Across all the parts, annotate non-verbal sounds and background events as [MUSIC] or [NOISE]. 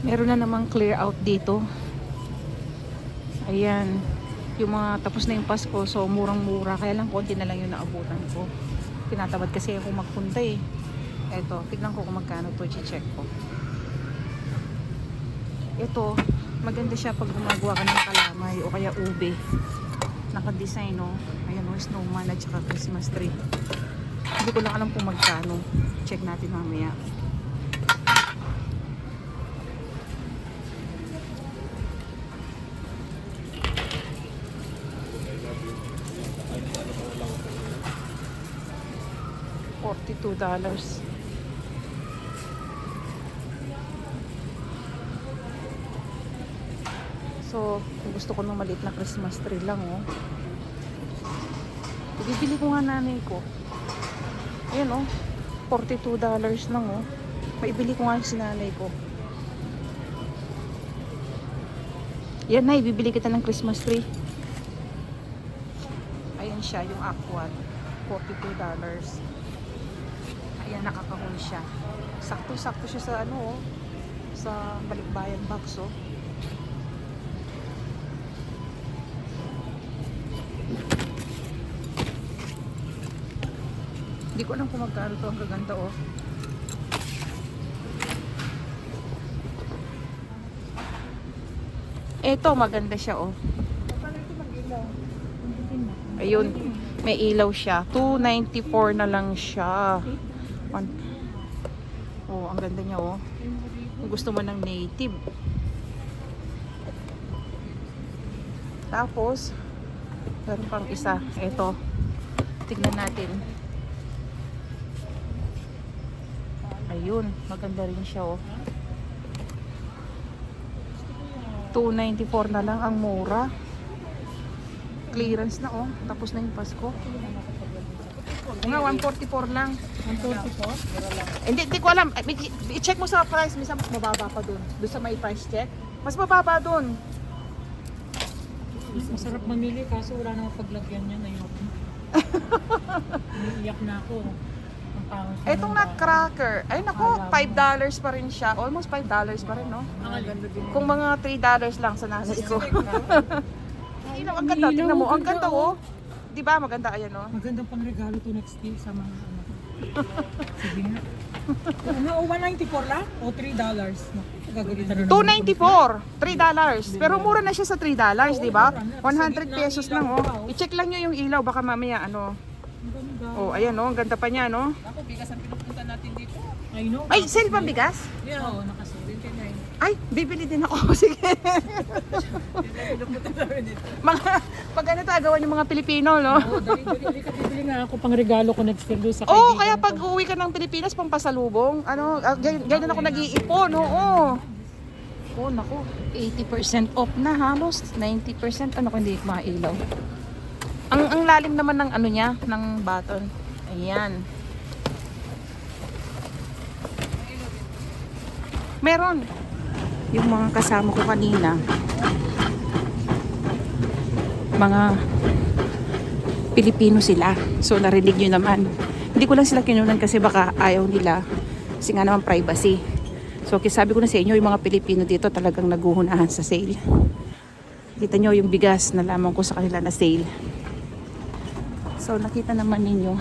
Meron na namang clear out dito. Ayan. Yung mga tapos na yung Pasko, so murang-mura. Kaya lang konti na lang yung naabutan ko. Tinatamad kasi ako magpunta eh. Eto, tignan ko kung magkano to, check ko. Ito, maganda siya pag gumagawa ka ng kalamay o kaya ube. Naka-design no. Ayan o, snowman at saka Christmas tree. Hindi ko lang alam kung magkano. Check natin mamaya. Forty-two dollars. So, kung gusto ko ng maliit na Christmas tree lang, oh. Ibibili ko nga nanay ko. Ayan, oh. $42 lang, oh. Maibili ko nga yung sinanay ko. Yan na, ibibili kita ng Christmas tree. Ayan siya, yung aqua. $42. Ayan, nakakahon siya. Sakto-sakto siya sa ano, oh. Sa balikbayan box, oh. Hindi ko alam kung magkano to ang gaganda oh. Eto maganda siya oh. Ayun, may ilaw siya. 294 na lang siya. One- Oh, ang ganda niya oh. Gusto mo ng native. Tapos, meron pang isa. Ito. Tignan natin. Ayun, maganda rin siya oh. 294 na lang ang mura. Clearance na oh. Tapos na yung Pasko. Nga, 144 lang. 144? Hindi, hindi ko alam. Eh, I-check mo sa price. Minsan mas mababa pa dun. Doon sa may price check. Mas mababa dun. Masarap mamili kaso wala namang paglagyan niya na yun. Umiiyak [LAUGHS] na ako. Ang pangit na Etong ng nutcracker. Ay nako, $5 pa rin siya. Almost $5 pa rin, no? Kung mga $3 lang sa nanay ko. [LAUGHS] Ang ganda. Tingnan mo. Ang ganda, oh. Di ba? Maganda, ayan, oh. Magandang pang regalo to next year sa mga ano. [LAUGHS] Sige nga. Ano, 194 lang? O 3 dollars? Naman. 294. $3. Pero mura na siya sa $3, di ba? 100 pesos lang, oh. I-check lang nyo yung ilaw. Baka mamaya, ano. Oh, ayan, oh. Ang ganda pa niya, no? Ako, bigas ang pinupunta natin dito. I know. Ay, sale pa bigas? Yeah, oo, nakasil. 29. Ay, bibili din ako. [LAUGHS] Sige. Mga, pag ano tagawan yung mga Pilipino, no? Oo, dali, dali, dali ka bibili nga ako pang regalo ko next year doon sa Oo, kaya ko. pag uwi ka ng Pilipinas, pang pasalubong, ano, ah, ganyan, ganyan ako nag-iipon, oo. Oh, naku, 80% off na halos, 90%, ano kung hindi mailaw. Ang, ang lalim naman ng ano niya, ng button. Ayan. Meron. Yung mga kasama ko kanina, mga Pilipino sila. So, narinig nyo naman. Hindi ko lang sila kinunan kasi baka ayaw nila. Kasi nga naman privacy. So, sabi ko na sa inyo, yung mga Pilipino dito talagang naguhunahan sa sale. Kita nyo yung bigas na lamang ko sa kanila na sale. So, nakita naman ninyo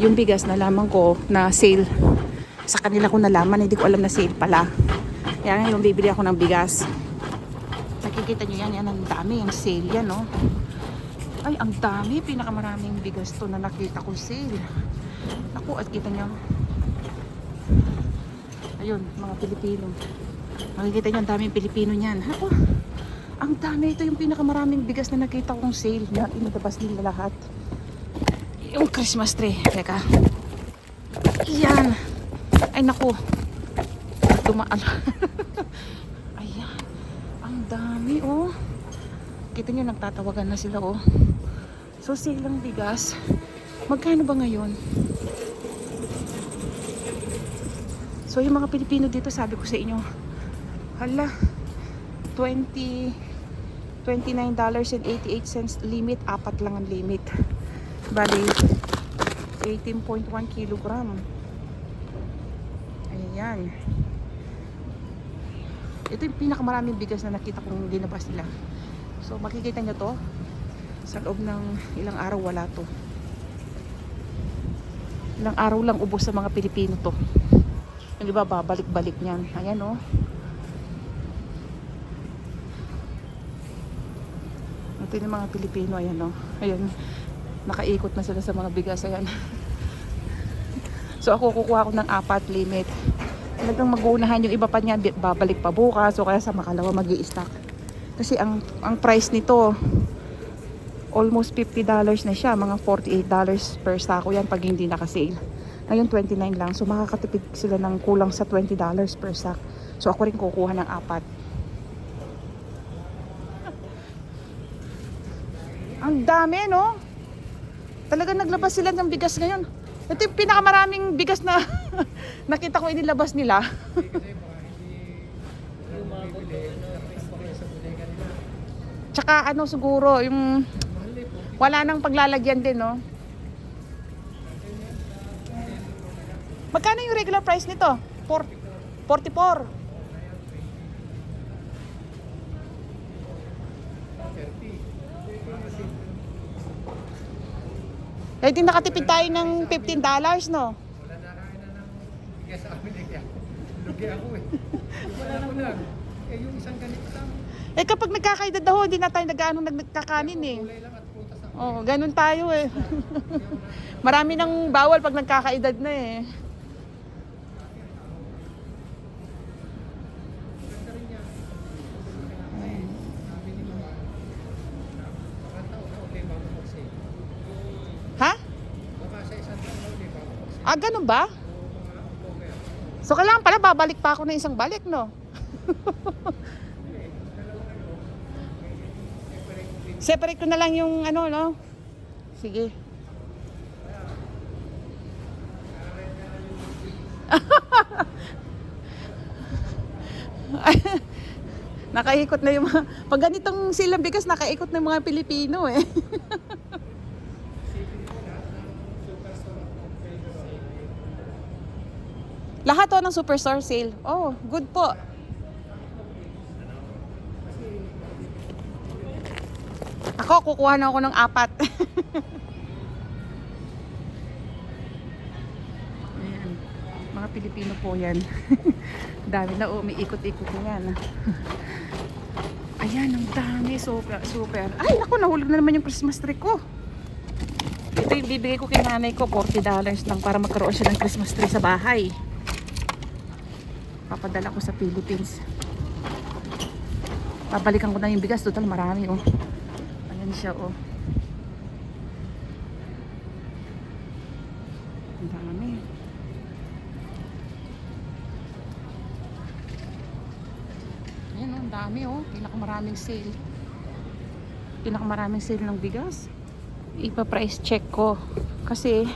yung bigas na lamang ko na sale. Sa kanila ko nalaman, hindi ko alam na sale pala. Kaya ngayon, bibili ako ng bigas. Nakikita nyo yan, yan ang dami, yung sale yan, no? Ay, ang dami. Pinakamaraming bigas to na nakita ko sale. Ako, at kita nyo. Ayun, mga Pilipino. Makikita nyo, ang daming Pilipino niyan. Ako, ang dami. Ito yung pinakamaraming bigas na nakita kong sale. Yan, inabas nila lahat. Yung Christmas tree. Teka. Yan. Ay, naku. Dumaan. [LAUGHS] Ayan. Ang dami, oh. Kita nyo, nagtatawagan na sila, oh. So, silang bigas. Magkano ba ngayon? So, yung mga Pilipino dito, sabi ko sa inyo, hala, 20, $29.88 limit, apat lang ang limit. Bali, 18.1 kilogram. Ayan. Ito yung pinakamaraming bigas na nakita kong linabas nila. So makikita nyo to. Sa loob ng ilang araw wala to. Ilang araw lang ubos sa mga Pilipino to. Yung iba babalik-balik niyan. Ayan oh. Ito yung mga Pilipino. Ayan oh. Ayan. Nakaikot na sila sa mga bigas. Ayan. [LAUGHS] so ako kukuha ko ng apat limit. Talagang mag-uunahan yung iba pa niya babalik pa bukas o kaya sa makalawa mag stock Kasi ang ang price nito almost $50 na siya, mga $48 per sako yan pag hindi naka-sale. Ngayon 29 lang. So makakatipid sila ng kulang sa $20 per sack. So ako rin kukuha ng apat. Ang dami, no? Talagang naglabas sila ng bigas ngayon. Ito yung pinakamaraming bigas na [LAUGHS] nakita ko inilabas nila. [LAUGHS] Tsaka ano siguro, yung wala nang paglalagyan din, no? Magkano yung regular price nito? Four- 44. Eh di nakatipid tayo ng $15, no? Kaya sa amin eh, ako eh. Wala ko lang. Eh yung isang ganito lang, Eh kapag nagkakaedad daw, hindi na tayo nag-ano nagkakanin eh. kulay lang at putas ako. Oo, ganun tayo eh. [LAUGHS] Marami nang bawal pag nagkakaedad na eh. Baka taon na uli bago mag-sale. Ha? Baka sa isang taon na uli bago mag-sale. Ah, ganun ba? So kailangan pala babalik pa ako ng isang balik, no? [LAUGHS] Separate ko na lang yung ano, no? Sige. [LAUGHS] nakaikot na yung mga... Pag ganitong silang bigas, nakaikot na yung mga Pilipino eh. [LAUGHS] Lahat to ng superstore sale. Oh, good po. Ako, kukuha na ako ng apat. [LAUGHS] Ayan. Mga Pilipino po yan. [LAUGHS] dami na umiikot-ikot na yan. [LAUGHS] Ayan, ang dami. Super, super. Ay, naku, nahulog na naman yung Christmas tree ko. Ito yung bibigay ko kay nanay ko, $40 lang para magkaroon siya ng Christmas tree sa bahay. Papadala ko sa Philippines. Babalikan ko na yung bigas. Total marami oh. Ayan siya oh. Ang dami. Ayan oh, dami oh. Pinakamaraming sale. Pinakamaraming sale ng bigas. Ipa-price check ko. Kasi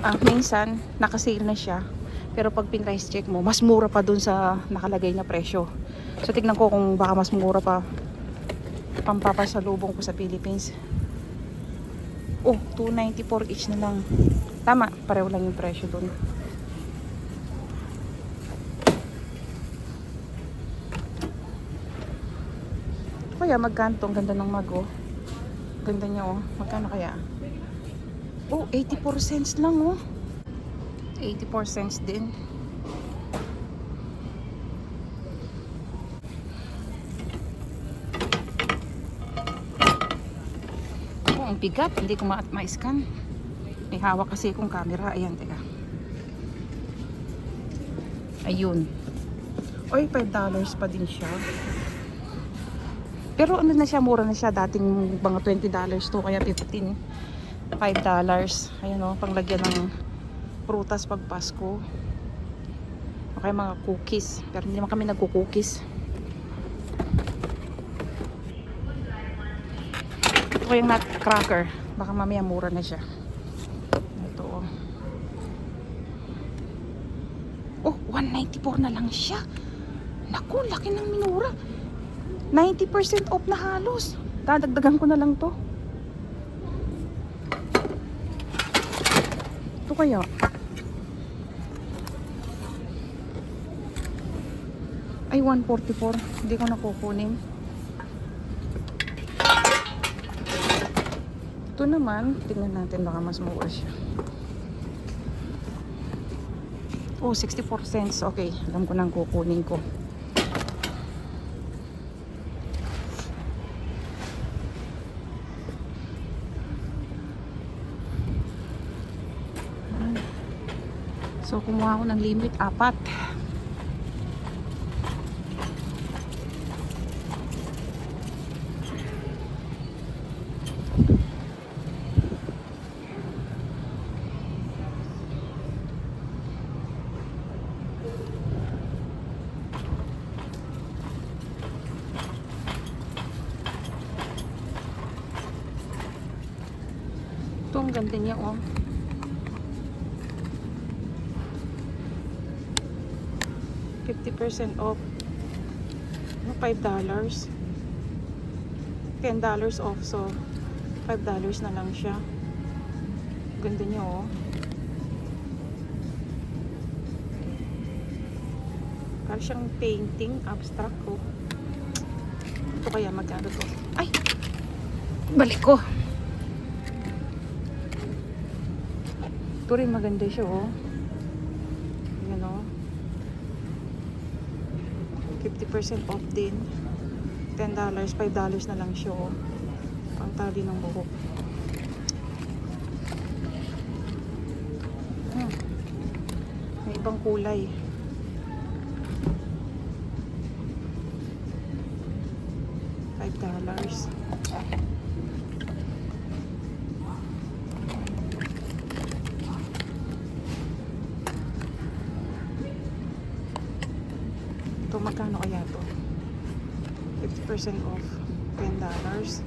ah, minsan nakasale na siya. Pero pag pin-price check mo, mas mura pa dun sa nakalagay na presyo. So tignan ko kung baka mas mura pa pampapasalubong ko sa Philippines. Oh, 294 each na lang. Tama, pareho lang yung presyo dun. Kaya magkano to? Ang ganda ng mag oh. Ganda niya oh. Magkano kaya? Oh, 84 cents lang oh. 84 cents din. Oh, ang bigat. Hindi ko ma- ma-scan. May hawak kasi akong camera. Ayan, teka. Ayun. Oy, 5 pa din siya. Pero ano na siya, mura na siya. Dating mga 20 to, kaya 15. 5 Ayan o, panglagyan ng prutas pag Pasko. O kaya mga cookies. Pero hindi naman kami nagko-cookies. Ito ko yung nutcracker. Baka mamaya mura na siya. Ito oh. Oh, 194 na lang siya. Naku, laki ng minura. 90% off na halos. Dadagdagan ko na lang to. Ito kaya. Ay, 144. Hindi ko na kukunin. Ito naman, tingnan natin baka mas mura siya. Oh, 64 cents. Okay, alam ko nang kukunin ko. So, kumuha ako ng limit, apat. Ito, ganda niya, oh. Fifty percent off. Ano, Five dollars. Ten dollars off, so five dollars na lang siya. Ganda niya, oh. Parang siyang painting, abstract, oh. Ito kaya magkano to? Ay! Balik ko. Ito rin maganda siya, oh. Yan, oh. 50% off din. $10, $5 na lang siya, oh. Ang tali ng buhok. Hmm. May ibang kulay. Off. $10. dollars.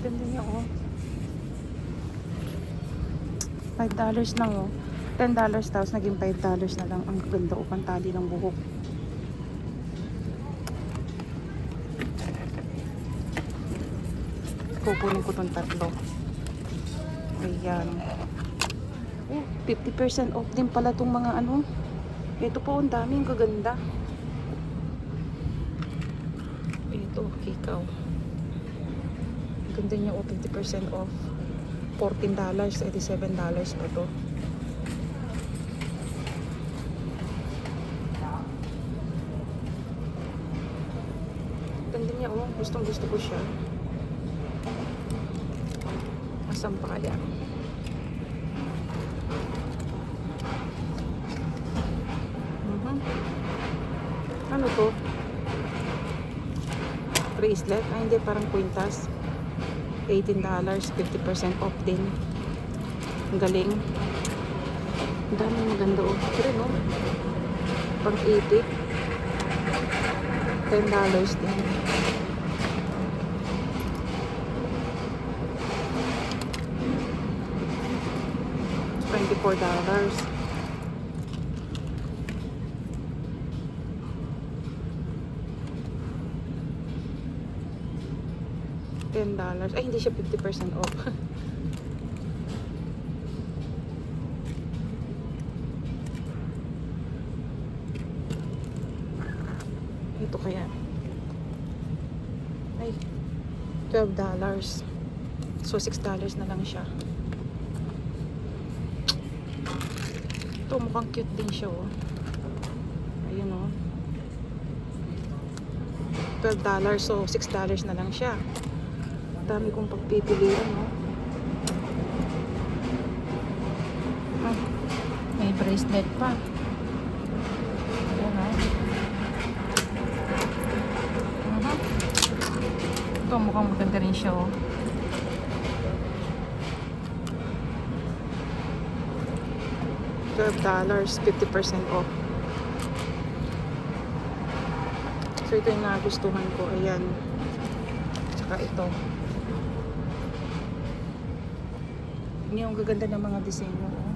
Ganda niya, oh. $5 dollars lang, oh. $10 dollars tapos naging $5 dollars na lang. Ang ganda, oh, pantali ng buhok. kukunin ko tong tatlo. Ayan. Oh, 50% off din pala tong mga ano. Ito po, ang dami, ang gaganda. Ito, kikaw. Ang ganda niya, oh, 50% off. $14, $87 pa to. Ganda niya, oh. Gustong gusto ko siya. Asan pa? Mhm. Ano to? Bracelet? Ay, hindi. Parang kwintas. $18. 50% off din. Ang galing. Ang dami maganda oh. Pero no? Pang 80. $10 din. $24. dollars. $10. dollars. Ay, hindi siya 50% off. [LAUGHS] Ito kaya. Ay, $12. dollars. So, $6 dollars na lang siya. Ito, mukhang cute din siya, oh. Ayun, oh. $12, so $6 na lang siya. Dami kong pagpipilian, oh. Ah, may bracelet pa. Ayan, oh. Aha. Ito, mukhang maganda rin siya, oh. $12, 50% off. So, ito yung nagustuhan ko. Ayan. Tsaka ito. Tingnan yung gaganda ng mga disenyo. Oh.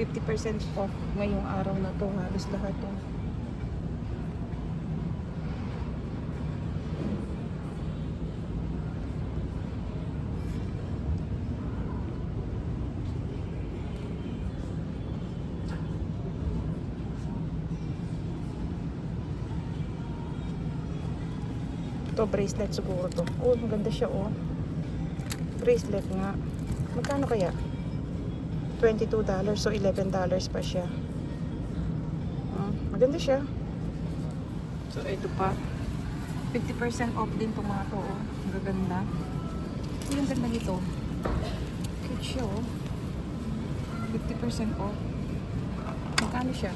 50% off ngayong araw na to. Halos lahat to. Ito, bracelet siguro to. Oh, maganda siya, oh. Bracelet nga. Magkano kaya? $22 so $11 pa siya. Ah, maganda siya. So, ito pa. 50% off din itong mga to, oh. Ang gaganda. Yung ganda nito. Cute siya, oh. 50% off. Magkano siya?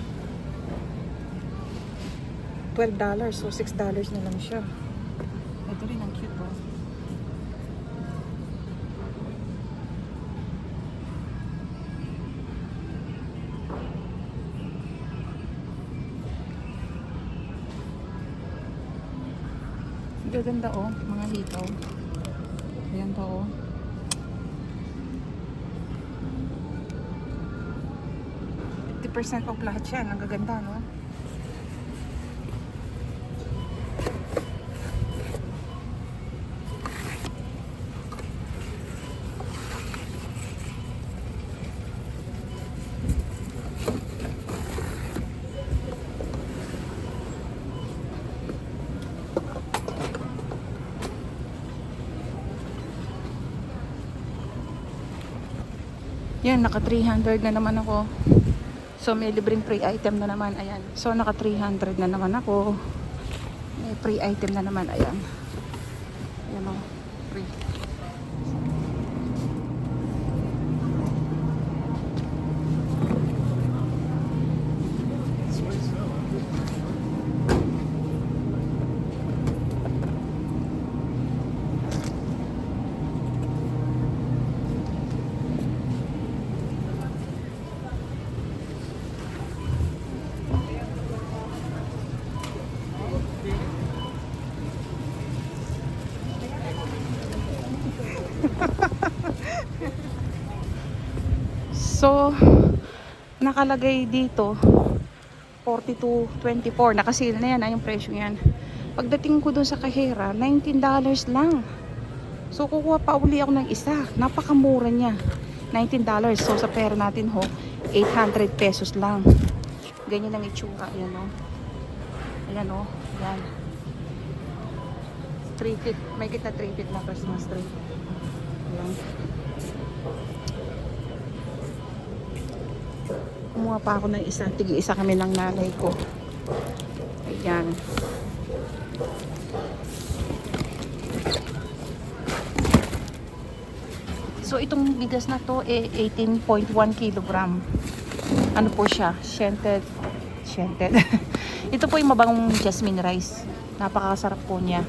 $12 so $6 na lang siya. Ito rin ang cute oh. Gaganda oh, mga hitaw. Ayan to oh. percent off lahat yan. Ang gaganda, no? Naka 300 na naman ako. So, may libreng free item na naman. Ayan. So, naka 300 na naman ako. May free item na naman. Ayan. Ayan o. Free. So, nakalagay dito 42.24 nakasil na yan ah, yung presyo yan pagdating ko dun sa kahera $19 lang. So kukuha pa uli ako ng isa. Napakamura niya. $19 so sa pera natin ho 800 pesos lang. Ganyan ang itsura yan o ayan o yan 3 feet may kita 3 feet na Christmas tree. Ayan Kumuha pa ako ng isa. Tigi isa kami ng nanay ko. Ayan. So itong bigas na to eh 18.1 kilogram. Ano po siya? Scented. Scented. [LAUGHS] Ito po yung mabangong jasmine rice. Napakasarap po niya.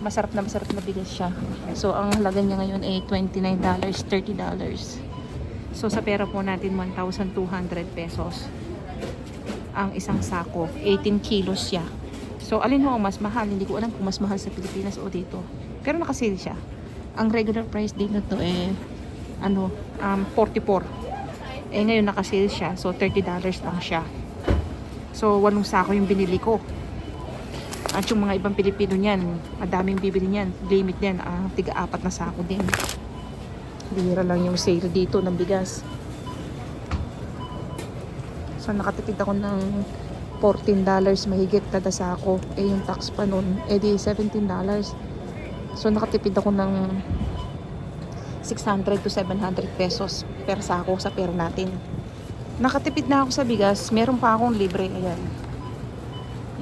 Masarap na masarap na bigas siya. So ang halaga niya ngayon ay $29, $30. So sa pera po natin 1,200 pesos ang isang sako. 18 kilos siya. So alin ho ang mas mahal? Hindi ko alam kung mas mahal sa Pilipinas o dito. Pero nakasale siya. Ang regular price dito to eh ano, um, 44. Eh ngayon nakasale siya. So 30 dollars lang siya. So walong sako yung binili ko. At yung mga ibang Pilipino niyan, madaming bibili niyan. Limit niyan, ah, tiga-apat na sako din. Bihira lang yung sale dito ng bigas. So nakatipid ako ng $14 mahigit kada sako. Eh yung tax pa nun, eh di $17. So nakatipid ako ng 600 to 700 pesos per sako sa pera natin. Nakatipid na ako sa bigas, meron pa akong libre. Ayan.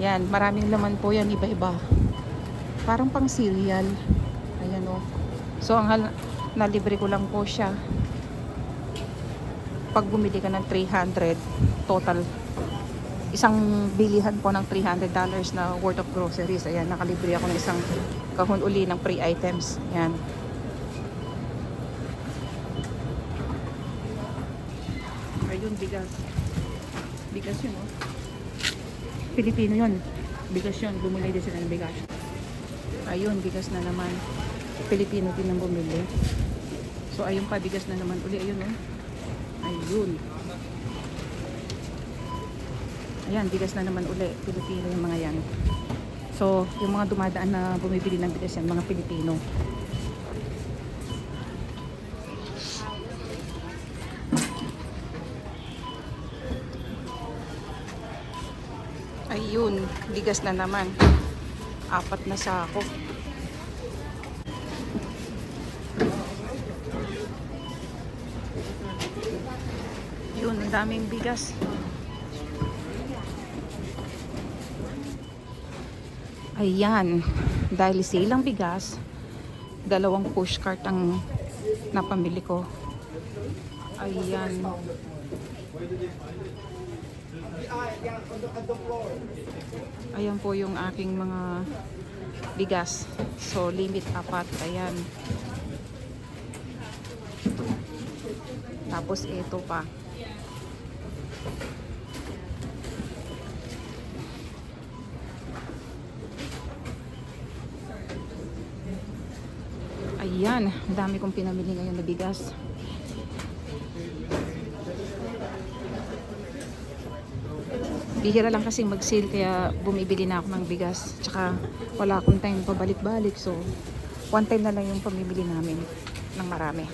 Yan, maraming laman po yan, iba-iba. Parang pang cereal. Ayan o. So, ang hal- nalibre ko lang po siya. Pag bumili ka ng 300, total isang bilihan po ng $300 na worth of groceries. Ayan, nakalibre ako ng isang kahon uli ng free items. Ayan. Ayun, bigas. Bigas yun, oh. Pilipino yun. Bigas yun. Bumili din sila ng bigas. Ayun, bigas na naman. Pilipino din ang bumili. So, ayun pa, bigas na naman uli. Ayun, oh. Ayun. Ayan, bigas na naman uli. Pilipino yung mga yan. So, yung mga dumadaan na bumibili ng bigas yan, mga Pilipino. Ayun, bigas na naman. Apat na sako. Daming bigas. Ayan, dahil silang bigas, dalawang pushcart ang napamili ko. Ayan. Ayan po yung aking mga bigas. So, limit apat. Ayan. Tapos ito pa. Ayan, dami kong pinamili ngayon na bigas. Bihira lang kasing mag-sale kaya bumibili na ako ng bigas. Tsaka wala akong time pabalik-balik so one time na lang yung pamimili namin ng marami.